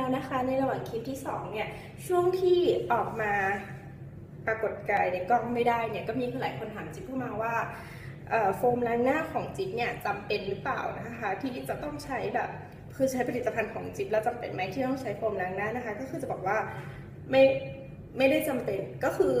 แล้วนะคะในระหว่างคลิปที่สองเนี่ยช่วงที่ออกมาปรากฏกายในกล้องไม่ได้เนี่ยก็มีหลายคนถามจิ๊บเข้ามาว่าโฟมล้างหน้าของจิ๊บเนี่ยจำเป็นหรือเปล่านะคะที่จะต้องใช้แบบคือใช้ผลิตภัณฑ์ของจิ๊บแล้วจำเป็นไหมที่ต้องใช้โฟมล้างหน้านะคะ ก็คือจะบอกว่าไม่ไม่ได้จำเป็นก็คือ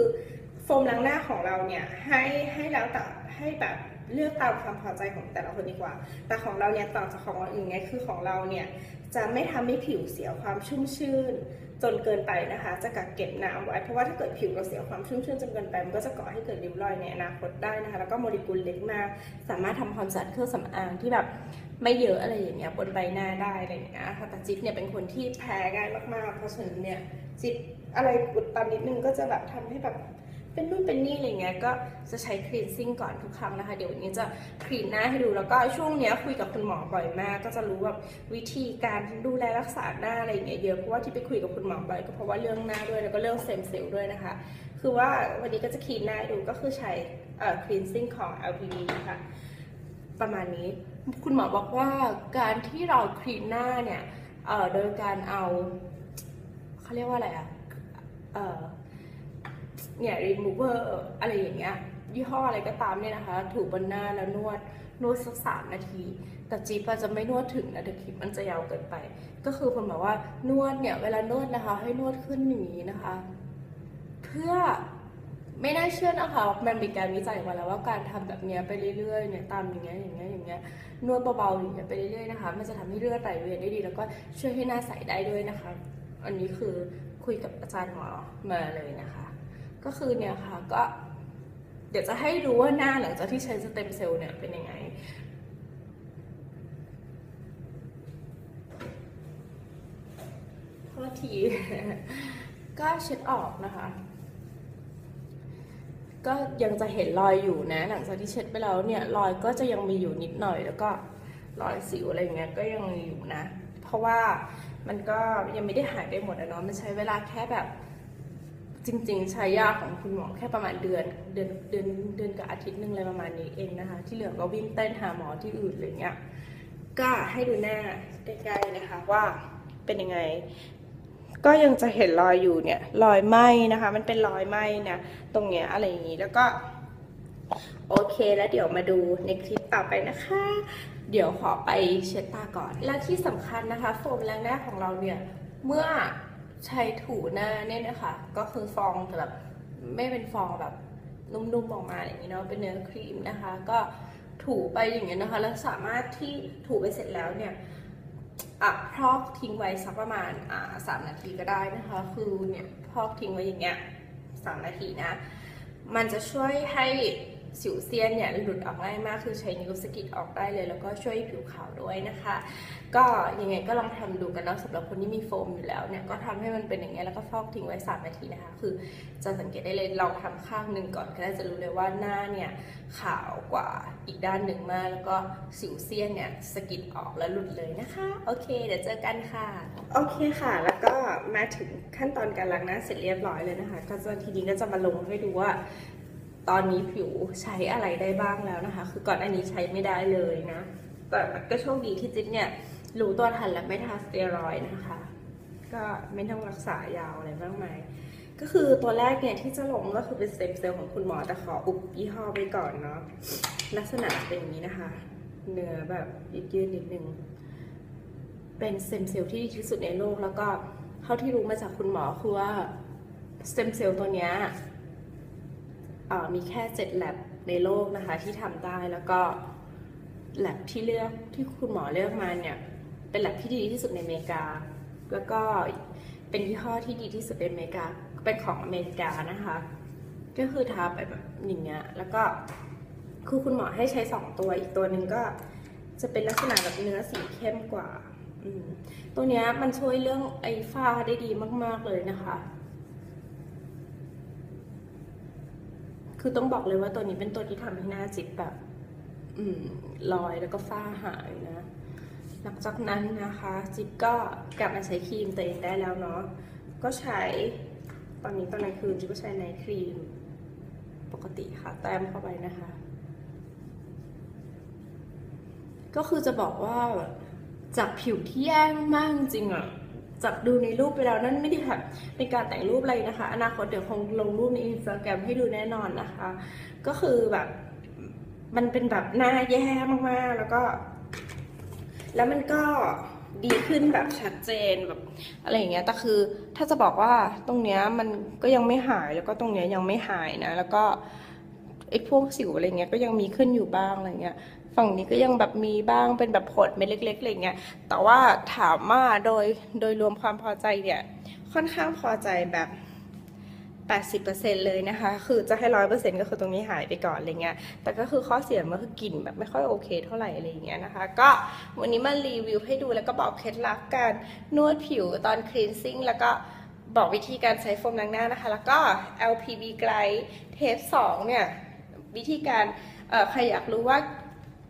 โฟมล้างหน้าของเราเนี่ยให้ให้แล้วแต่ ให้แบบเลือกตามความพอใจของแต่ละคนดีกว่า แต่ของเราเนี่ยต่างจากของคนอื่นไงคือของเราเนี่ยจะไม่ทำให้ผิวเสียความชุ่มชื่น จนเกินไปนะคะ จะกักเก็บน้ำไว้ เพราะว่าถ้าเกิดผิวเราเสียความชุ่มชื่นจนเกินไป มันก็จะก่อให้เกิดริ้วรอยในอนาคตได้นะคะ แล้วก็โมเลกุลเล็กมาก สามารถทำความสะอาดเครื่องสำอางที่แบบไม่เยอะอะไรอย่างเงี้ยบนใบหน้าได้อะไรอย่างเงี้ยค่ะแต่จิ๊บเนี่ยเป็นคนที่แพ้ง่ายมากๆ เพราะฉะนั้นเนี่ยจิ๊บอะไรอุดตันนิดนึงก็จะแบบทำให้แบบ เป็นนู่นเป็นนี่อะไรเงี้ยก็จะใช้คลีนซิ่งก่อนทุกครั้งนะคะ เดี๋ยววันนี้จะคลีนหน้าให้ดูแล้วก็ช่วงเนี้ยคุยกับคุณหมอบ่อยมาก ก็จะรู้แบบวิธีการดูแลรักษาหน้าอะไรเงี้ยเยอะเพราะว่าที่ไปคุยกับคุณหมอบ่อยก็เพราะว่าเรื่องหน้าด้วยแล้วก็เรื่องเซมเซลล์ด้วยนะคะ คือว่าวันนี้ก็จะคลีนหน้าดูก็คือใช้เอ่อคลีนซิ่งของ LPD นะคะประมาณนี้คุณหมอบอกว่าการที่เราคลีนหน้าเนี่ยเอ่อโดยการเอาเขาเรียกว่าอะไรอะเอ่อ เนี่ย remover อะไรอย่างเงี้ยยี่ห้ออะไรก็ตามเนี่ยนะคะ ถูบนหน้าแล้วนวดนวดสักสามนาที แต่จีปจะไม่นวดถึงนะเดี๋ยวคลิปมันจะยาวเกินไป ก็คือคุณบอกว่านวดเนี่ยเวลานวดนะคะ ให้นวดขึ้นอย่างนี้นะคะ เพื่อไม่น่าเชื่อนะคะมันมีการวิจัยมาแล้วว่าการทำแบบเนี้ยไปเรื่อยๆเนี่ยตามอย่างเงี้ยอย่างเงี้ยอย่างเงี้ยนวดเบาๆอย่างเงี้ยไปเรื่อยๆนะคะ มันจะทำให้เลือดไหลเวียนได้ดี แล้วก็ช่วยให้หน้าใสได้ด้วยนะคะ อันนี้คือคุยกับอาจารย์หมอมาเลยนะคะ ก็คือเนี่ยค่ะก็เดี๋ยวจะให้ดูว่าหน้าหลังจากที่ใช้สเต็มเซลล์เนี่ยเป็นยังไงโทษที ก็เช็ดออกนะคะ ก็ยังจะเห็นรอยอยู่นะ หลังจากที่เช็ดไปแล้วเนี่ยรอยก็จะยังมีอยู่นิดหน่อยแล้วก็รอยสิวอะไรเงี้ยก็ยังมีอยู่นะ เพราะว่ามันก็ยังไม่ได้หายไปหมดอะเนาะมันใช้เวลาแค่แบบ จริงๆ ใช้ยาของคุณหมอแค่ประมาณเดือนเดือนเดือนเดือนกับอาทิตย์หนึ่งอะไรประมาณนี้เองนะคะ ที่เหลือก็วิ่งเต้นหาหมอที่อื่นอะไรเงี้ยก็ให้ดูหน้าใกล้ๆนะคะว่าเป็นยังไง ก็ยังจะเห็นรอยอยู่เนี่ยรอยไหมนะคะ มันเป็นรอยไหม้นะตรงเนี้ยอะไรอย่างนี้แล้วก็โอเคแล้วเดี๋ยวมาดูในคลิปต่อไปนะคะ เดี๋ยวขอไปเช็ดตาก่อน และที่สำคัญนะคะ โฟมล้างหน้าของเราเนี่ยเมื่อ ใช้ถูหน้าเนี่ยนะคะ ก็คือฟองแต่แบบไม่เป็นฟองแบบนุ่มๆออกมาอย่างนี้เนาะเป็นเนื้อครีมนะคะ ก็ถูไปอย่างเงี้ยนะคะ แล้วสามารถที่ถูไปเสร็จแล้วเนี่ยอะพอกทิ้งไว้สักประมาณอ่าสามนาทีก็ได้นะคะ คือเนี่ยพอกทิ้งไว้อย่างเงี้ยสามนาทีนะ มันจะช่วยให้ สิวเซียนเนี่ยหลุดออกง่ายมากคือใช้นิ้วสกิดออกได้เลย แล้วก็ช่วยผิวขาวด้วยนะคะ ก็ยังไงก็ลองทำดูกันเนาะสำหรับคนที่มีโฟมอยู่แล้วเนี่ยก็ทำให้มันเป็นอย่างเงี้ยแล้วก็ฟอกทิ้งไว้สามนาทีนะคะ คือจะสังเกตได้เลยลองทำข้างหนึ่งก่อนก็ได้จะรู้เลยว่าหน้าเนี่ยขาวกว่าอีกด้านหนึ่งมาก แล้วก็สิวเซียนเนี่ยสกิดออกแล้วหลุดเลยนะคะโอเค เดี๋ยวเจอกันค่ะโอเคค่ะ แล้วก็มาถึงขั้นตอนการล้างหน้าเสร็จเรียบร้อยเลยนะคะ ก็จะทีนี้ก็จะมาลงให้ดูว่า ตอนนี้ผิวใช้อะไรได้บ้างแล้วนะคะ คือก่อนอันนี้ใช้ไม่ได้เลยนะ แต่ก็โชคดีที่จิ๊บเนี่ยรู้ตัวทันและไม่ทาสเตียรอยนะคะ ก็ไม่ต้องรักษายาวอะไรมากมายก็คือตัวแรกเนี่ยที่จะลงก็คือเป็นสเต็มเซลล์ของคุณหมอแต่ขออุบยี่ห้อไปก่อนเนาะลักษณะเป็นอย่างนี้นะคะ เนื้อแบบยืดๆนิดนึงเป็นสเต็มเซลล์ที่ดีที่สุดในโลกแล้วก็เท่าที่รู้มาจากคุณหมอคือว่าสเต็มเซลล์ตัวเนี้ย มีแค่7แลบในโลกนะคะที่ทำได้แล้วก็แลบที่เลือกที่คุณหมอเลือกมาเนี่ย เป็นแลบที่ดีที่สุดในอเมริกา แล้วก็เป็นยี่ห้อที่ดีที่สุดในอเมริกา เป็นของอเมริกานะคะ ก็คือทาไปแบบอย่างเงี้ยแล้วก็คือคุณหมอให้ใช้สองตัวอีกตัวหนึ่งก็จะเป็นลักษณะแบบเนื้อสีเข้มกว่า ตัวเนี้ยมันช่วยเรื่องไอ้ฝ้าได้ดีมาก ๆ เลยนะคะ คือต้องบอกเลยว่าตัวนี้เป็นตัวที่ทำให้หน้าจิบแบบ อืมรอยแล้วก็ฝ้าหายนะ หลังจากนั้นนะคะ จิบก็กลับมาใช้ครีมตัวเองได้แล้วเนาะ ก็ใช้ตอนนี้ตอนกลางคืนจิบก็ใช้ไนท์ครีม ปกติค่ะ แต้มเข้าไปนะคะ ก็คือจะบอกว่าจากผิวที่แย่มากจริงอะ จากดูในรูปไปแล้วนั่นไม่ได้แบบเป็นการแต่งรูปอะไรนะคะ อนาคตเดี๋ยวคงลงรูปในอินสตาแกรมให้ดูแน่นอนนะคะ ก็คือแบบมันเป็นแบบหน้าแย่มากๆ แล้วก็ แล้วมันก็ดีขึ้นแบบชัดเจนแบบอะไรอย่างเงี้ยแต่คือถ้าจะบอกว่าตรงเนี้ยมันก็ยังไม่หายแล้วก็ตรงเนี้ยยังไม่หายนะ แล้วก็ไอ้พวกสิวอะไรเงี้ยก็ยังมีขึ้นอยู่บ้างอะไรเงี้ย ฝั่งนี้ก็ยังแบบมีบ้างเป็นแบบผดเม็ดเล็กๆอะไรเงี้ยแต่ว่าถามว่าโดยโดยรวมความพอใจเนี่ยค่อนข้างพอใจแบบ80%เลยนะคะ คือจะให้ร้อยเปอร์เซ็นต์ก็คือตรงนี้หายไปก่อนอะไรเงี้ย แต่ก็คือข้อเสียมันคือกลิ่นแบบไม่ค่อยโอเคเท่าไหร่อะไรเงี้ยนะคะ ก็วันนี้มารีวิวให้ดูแล้วก็บอกเคล็ดลับการนวดผิวตอนคลีนซิ่งแล้วก็บอกวิธีการใช้โฟมล้างหน้านะคะ แล้วก็ LPB ไกลเทป2เนี่ย วิธีการใครอยากรู้ว่า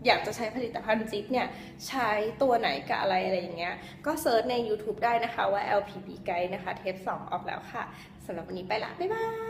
อยากจะใช้ผลิตภัณฑ์จิ๊บเนี่ยใช้ตัวไหนกับอะไรอะไรอย่างเงี้ยก็เซิร์ชใน YouTube ได้นะคะว่า LPB Guide นะคะ เทป 2 ออกแล้วค่ะสำหรับวันนี้ไปละ บ๊ายบาย